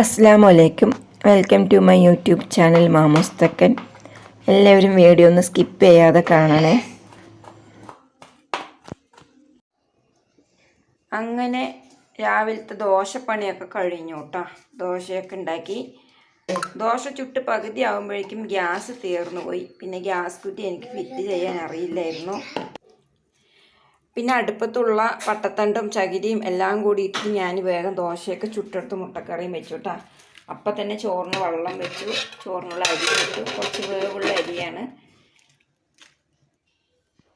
അസ്സാം വലൈക്കും welcome to my YouTube channel മാമോസ് തക്കൻ എല്ലാവരും വീഡിയോ ഒന്ന് സ്കിപ്പ് ചെയ്യാതെ കാണണേ. അങ്ങനെ രാവിലത്തെ ദോശപ്പണിയൊക്കെ കഴിഞ്ഞു കേട്ടോ ദോശയൊക്കെ ഉണ്ടാക്കി. ദോശ ചുട്ട് പകുതി ആകുമ്പോഴേക്കും ഗ്യാസ് തീർന്നു പോയി. പിന്നെ ഗ്യാസ് കുറ്റി എനിക്ക് ഫിറ്റ് ചെയ്യാൻ അറിയില്ലായിരുന്നു. പിന്നെ അടുപ്പത്തുള്ള പട്ടത്തണ്ടും ചകിരിയും എല്ലാം കൂടി ഞാൻ വേഗം ദോശയൊക്കെ ചുട്ടെടുത്ത് മുട്ടക്കറിയും വെച്ചു കേട്ടോ അപ്പം തന്നെ ചോറിന് വെള്ളം വെച്ചു. ചോറിനുള്ള അരി വെച്ചു കുറച്ച് വേവുള്ള അരിയാണ്.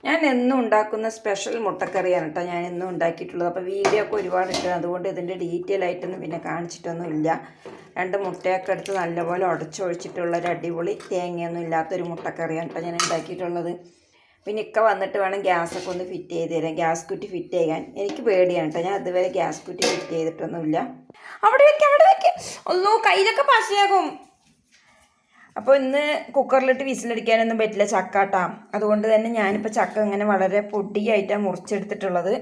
ഞാൻ എന്നും ഉണ്ടാക്കുന്ന സ്പെഷ്യൽ മുട്ടക്കറിയാണ് കേട്ടോ ഞാൻ എന്നും ഉണ്ടാക്കിയിട്ടുള്ളത്. അപ്പോൾ വീഡിയോ ഒക്കെ ഒരുപാട് ഇട്ട്. അതുകൊണ്ട് ഇതിന്റെ ഡീറ്റെയിൽ ആയിട്ടൊന്നും പിന്നെ കാണിച്ചിട്ടൊന്നും ഇല്ല. രണ്ട് മുട്ടയൊക്കെ എടുത്ത് നല്ലപോലെ ഉടച്ചൊഴിച്ചിട്ടുള്ള ഒരു അടിപൊളി തേങ്ങയൊന്നും ഇല്ലാത്തൊരു മുട്ടക്കറിയാണ് കേട്ടോ ഞാൻ ഉണ്ടാക്കിയിട്ടുള്ളത്. പിന്നെ ഇക്ക വന്നിട്ട് വേണം ഗ്യാസൊക്കെ ഒന്ന് ഫിറ്റ് ചെയ്ത് തരാൻ. ഗ്യാസ് കുറ്റി ഫിറ്റ് ചെയ്യാൻ. എനിക്ക് പേടിയാണ് കേട്ടോ. ഞാൻ അതുവരെ ഗ്യാസ് കുറ്റി ഫിറ്റ് ചെയ്തിട്ടൊന്നുമില്ല. അവിടെ വെക്കാം അവിടെ വെക്കാം. ഒന്നോ കയ്യിലൊക്കെ പശയാകും. അപ്പോൾ ഇന്ന് കുക്കറിലിട്ട് വിസിലടിക്കാനൊന്നും പറ്റില്ല ചക്ക ചക്കാട്ടാ. അതുകൊണ്ട് തന്നെ ഞാനിപ്പോൾ ചക്ക ഇങ്ങനെ വളരെ പൊടിയായിട്ടാണ് മുറിച്ചെടുത്തിട്ടുള്ളത്.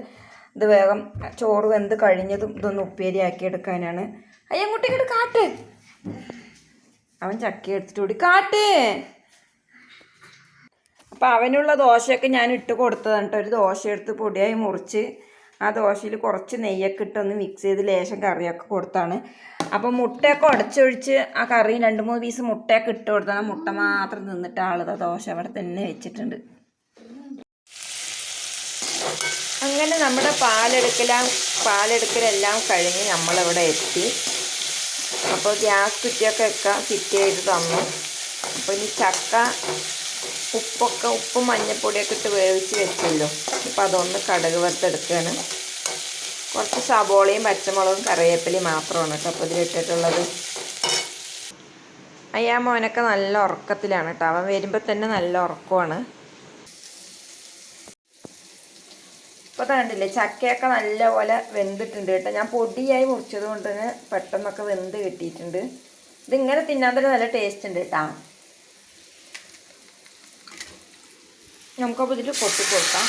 ഇത് വേഗം ചോറ് വെന്ത് കഴിഞ്ഞതും ഇതൊന്ന് ഉപ്പേരിയാക്കി എടുക്കാനാണ്. അയ്യൻകുട്ടി ഇങ്ങോട്ട് കാട്ട്. അവൻ ചക്ക എടുത്തിട്ട് ഓടി കാട്ട്. അപ്പോൾ അവനുള്ള ദോശയൊക്കെ ഞാൻ ഇട്ട് കൊടുത്തതാണ് കേട്ടോ. ഒരു ദോശ എടുത്ത് പൊടിയായി മുറിച്ച് ആ ദോശയിൽ കുറച്ച് നെയ്യൊക്കെ ഇട്ടൊന്ന് മിക്സ് ചെയ്ത് ലേശം കറിയൊക്കെ കൊടുത്താണ്. അപ്പോൾ മുട്ടയൊക്കെ ഉടച്ചൊഴിച്ച് ആ കറി രണ്ട് മൂന്ന് പീസ് മുട്ടയൊക്കെ ഇട്ട് കൊടുത്താണ്. മുട്ട മാത്രം നിന്നിട്ട് ആളത് ദോശ അവിടെ തന്നെ വെച്ചിട്ടുണ്ട്. അങ്ങനെ നമ്മുടെ പാലെടുക്കലാം പാലെടുക്കലെല്ലാം കഴിഞ്ഞ് നമ്മളിവിടെ എത്തി. അപ്പോൾ ഗ്യാസ് കുറ്റിയൊക്കെ ഒക്കെ ഫിറ്റ് ചെയ്ത് തന്നു. അപ്പോൾ ഇനി ചക്ക ഉപ്പൊക്കെ ഉപ്പും മഞ്ഞപ്പൊടിയൊക്കെ ഇട്ട് വേവിച്ച് വെച്ചല്ലോ. അപ്പം അതൊന്ന് കടുക് വറുത്തെടുക്കുകയാണ് കുറച്ച് സബോളയും പച്ചമുളകും കറിവേപ്പിലയും മാത്രമാണ് കേട്ടോ അപ്പോൾ ഇതിലിട്ടിട്ടുള്ളത് അയ്യാ മോനൊക്കെ നല്ല ഉറക്കത്തിലാണ് കേട്ടോ. അവൻ വരുമ്പോൾ തന്നെ നല്ല ഉറക്കമാണ് ഇപ്പോൾ കണ്ടില്ലേ ചക്കയൊക്കെ നല്ലപോലെ വെന്തിട്ടുണ്ട് കേട്ടോ. ഞാൻ പൊടിയായി മുറിച്ചത് കൊണ്ട് തന്നെ പെട്ടെന്നൊക്കെ വെന്ത് കിട്ടിയിട്ടുണ്ട്. ഇതിങ്ങനെ തിന്നാൻ തന്നെ നല്ല ടേസ്റ്റ് ഉണ്ട് കേട്ടോ. നമുക്കപ്പോൾ ഇതിൽ പൊട്ടി കൊടുക്കാം.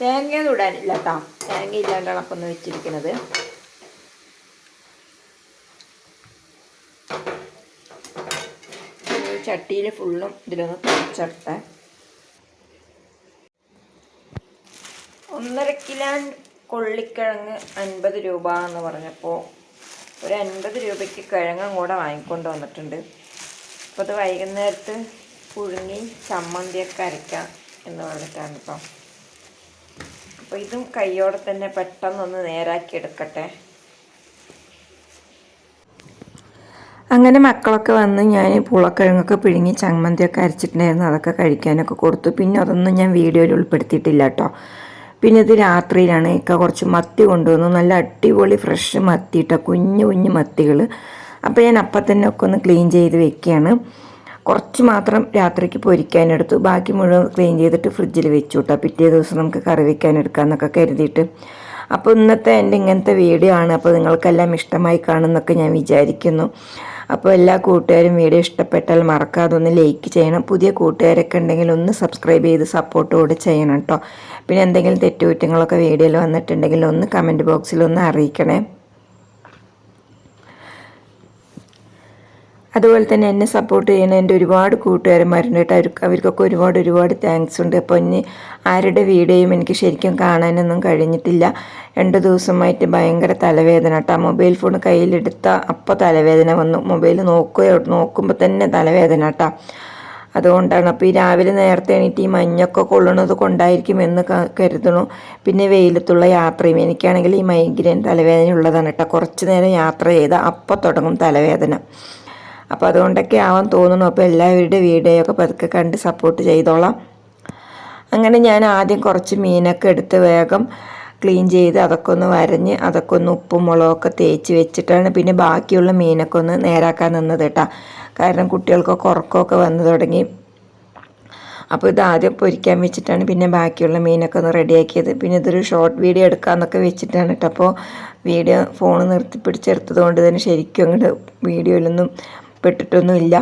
തേങ്ങയൊന്നും ഇടാനില്ല കേട്ടോ തേങ്ങ ഇല്ലാണ്ടാണ് അപ്പം വെച്ചിരിക്കുന്നത് ചട്ടിയിൽ ഫുള്ളും ഇതിലൊന്ന് തുടച്ചെടുത്ത ഒന്നര കിലോ കൊള്ളിക്കിഴങ്ങ് അൻപത് രൂപ എന്ന് പറഞ്ഞപ്പോൾ ഒരു അൻപത് രൂപയ്ക്ക് കിഴങ്ങും കൂടെ വാങ്ങിക്കൊണ്ട് വന്നിട്ടുണ്ട്. അപ്പോൾ അത് വൈകുന്നേരത്ത് പുഴുങ്ങി ചമ്മന്തിയൊക്കെ അരയ്ക്കാം എന്ന് പറഞ്ഞിട്ടാണ് കേട്ടോ അപ്പോൾ ഇതും കയ്യോടെ തന്നെ പെട്ടെന്നൊന്ന് നേരാക്കി എടുക്കട്ടെ. അങ്ങനെ മക്കളൊക്കെ വന്ന് ഞാൻ പുളക്കിഴങ്ങൊക്കെ പിഴുങ്ങി ചമ്മന്തിയൊക്കെ അരച്ചിട്ടുണ്ടായിരുന്നു. അതൊക്കെ കഴിക്കാനൊക്കെ കൊടുത്തു. പിന്നെ അതൊന്നും ഞാൻ വീഡിയോയിൽ ഉൾപ്പെടുത്തിയിട്ടില്ല കേട്ടോ പിന്നെ ഇത് രാത്രിയിലാണ് ഇക്ക കുറച്ച് മത്തി കൊണ്ടുവന്നു. നല്ല അടിപൊളി ഫ്രഷ് മത്തി കേട്ടോ കുഞ്ഞു കുഞ്ഞു മത്തികൾ അപ്പോൾ ഞാൻ അപ്പം തന്നെ ഒക്കെ ഒന്ന് ക്ലീൻ ചെയ്ത് വെക്കുകയാണ്. കുറച്ച് മാത്രം രാത്രിക്ക് പൊരിക്കാനെടുത്തു. ബാക്കി മുഴുവൻ ക്ലീൻ ചെയ്തിട്ട് ഫ്രിഡ്ജിൽ വെച്ചു കേട്ടോ പിറ്റേ ദിവസം നമുക്ക് കറി വെക്കാൻ എടുക്കാമെന്നൊക്കെ കരുതിയിട്ട്. അപ്പോൾ ഇന്നത്തെ എന്റെ ഇങ്ങനത്തെ വീഡിയോ ആണ്. അപ്പോൾ നിങ്ങൾക്കെല്ലാം ഇഷ്ടമായി കാണുമെന്നൊക്കെ ഞാൻ വിചാരിക്കുന്നു. അപ്പോൾ എല്ലാ കൂട്ടുകാരും വീഡിയോ ഇഷ്ടപ്പെട്ടാൽ മറക്കാതെ ഒന്ന് ലൈക്ക് ചെയ്യണം. പുതിയ കൂട്ടുകാരൊക്കെ ഉണ്ടെങ്കിൽ ഒന്ന് സബ്സ്ക്രൈബ് ചെയ്ത് സപ്പോർട്ടോട് ചെയ്യണം കേട്ടോ പിന്നെ എന്തെങ്കിലും തെറ്റുകുറ്റങ്ങളൊക്കെ വീഡിയോയിൽ വന്നിട്ടുണ്ടെങ്കിൽ ഒന്ന് കമന്റ് ബോക്സിൽ ഒന്ന് അറിയിക്കണേ. അതുപോലെ തന്നെ എന്നെ സപ്പോർട്ട് ചെയ്യുന്ന എന്റെ ഒരുപാട് കൂട്ടുകാരന്മാരുണ്ട് കേട്ടോ. അവർക്ക് അവർക്കൊക്കെ ഒരുപാട് ഒരുപാട് താങ്ക്സ് ഉണ്ട്. അപ്പോൾ ഇനി ആരുടെ വീഡിയോയും എനിക്ക് ശരിക്കും കാണാനൊന്നും കഴിഞ്ഞിട്ടില്ല. രണ്ട് ദിവസമായിട്ട് ഭയങ്കര തലവേദന കേട്ടോ. മൊബൈൽ ഫോൺ കയ്യിലെടുത്ത അപ്പോൾ തലവേദന വന്നു. മൊബൈൽ നോക്കുകയോ നോക്കുമ്പോൾ തന്നെ തലവേദന കേട്ടോ. അതുകൊണ്ടാണ് അപ്പോൾ ഈ രാവിലെ നേരത്തെ എണീറ്റ് ഈ മഞ്ഞൊക്കെ കൊള്ളുന്നത് കൊണ്ടായിരിക്കും എന്ന് കരുതണു പിന്നെ വെയിലത്തുള്ള യാത്രയും. എനിക്കാണെങ്കിൽ ഈ മൈഗ്രെയിൻ തലവേദന ഉള്ളതാണ് കേട്ടോ. കുറച്ച് നേരം യാത്ര ചെയ്താൽ അപ്പോൾ തുടങ്ങും തലവേദന. അപ്പോൾ അതുകൊണ്ടൊക്കെ ആവാൻ തോന്നുന്നു. അപ്പോൾ എല്ലാവരുടെ വീഡിയോ ഒക്കെ പതുക്കെ കണ്ട് സപ്പോർട്ട് ചെയ്തോളാം. അങ്ങനെ ഞാൻ ആദ്യം കുറച്ച് മീനൊക്കെ എടുത്ത് വേഗം ക്ലീൻ ചെയ്ത് അതൊക്കെ ഒന്ന് വരഞ്ഞ് അതൊക്കെ ഒന്ന് ഉപ്പും മുളകൊക്കെ തേച്ച് വെച്ചിട്ടാണ് പിന്നെ ബാക്കിയുള്ള മീനൊക്കെ ഒന്ന് നേരാക്കാൻ നിന്നത് കേട്ടോ. കാരണം കുട്ടികൾക്കൊക്കെ ഉറക്കമൊക്കെ വന്നു തുടങ്ങി. അപ്പോൾ ഇത് ആദ്യം പൊരിക്കാൻ വെച്ചിട്ടാണ് പിന്നെ ബാക്കിയുള്ള മീനൊക്കെ ഒന്ന് റെഡിയാക്കിയത്. പിന്നെ ഇതൊരു ഷോർട്ട് വീഡിയോ എടുക്കാമെന്നൊക്കെ വെച്ചിട്ടാണ് കേട്ടോ. അപ്പോൾ വീഡിയോ ഫോൺ നിർത്തി പിടിച്ചെടുത്തത് കൊണ്ട് തന്നെ ശരിക്കും അങ്ങോട്ട് വീഡിയോയിലൊന്നും പെട്ടിട്ടൊന്നുമില്ല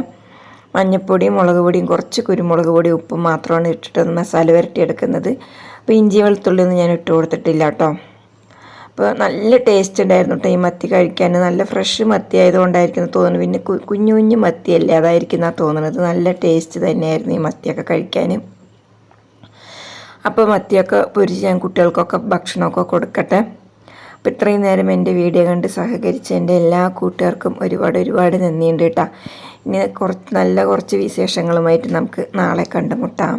മഞ്ഞൾപ്പൊടിയും മുളക് പൊടിയും കുറച്ച് കുരുമുളക് പൊടി ഉപ്പും മാത്രമാണ് ഇട്ടിട്ടൊന്ന് മസാല വരട്ടി എടുക്കുന്നത് അപ്പോൾ ഇഞ്ചി വെളുത്തുള്ളിയൊന്നും ഞാൻ ഇട്ട് കൊടുത്തിട്ടില്ല കേട്ടോ. അപ്പോൾ നല്ല ടേസ്റ്റ് ഉണ്ടായിരുന്നു കേട്ടോ ഈ മത്തി കഴിക്കാൻ. നല്ല ഫ്രഷ് മത്തി ആയതുകൊണ്ടായിരിക്കും തോന്നുന്നു. പിന്നെ കുഞ്ഞു കുഞ്ഞു മത്തിയല്ലേ അതായിരിക്കും എന്നാ തോന്നുന്നത്. നല്ല ടേസ്റ്റ് തന്നെയായിരുന്നു ഈ മത്തിയൊക്കെ കഴിക്കാൻ. അപ്പോൾ മത്തിയൊക്കെ പൊരിച്ച് ഞാൻ കുട്ടികൾക്കൊക്കെ ഭക്ഷണമൊക്കെ കൊടുക്കട്ടെ. അപ്പോൾ ഇത്രയും നേരം എന്റെ വീഡിയോ കണ്ട് സഹകരിച്ച എന്റെ എല്ലാ കൂട്ടുകാർക്കും ഒരുപാട് ഒരുപാട് നന്ദിയുണ്ട് കേട്ടോ. ഇനി കുറച്ച് നല്ല കുറച്ച് വിശേഷങ്ങളുമായിട്ട് നമുക്ക് നാളെ കണ്ടുമുട്ടാം.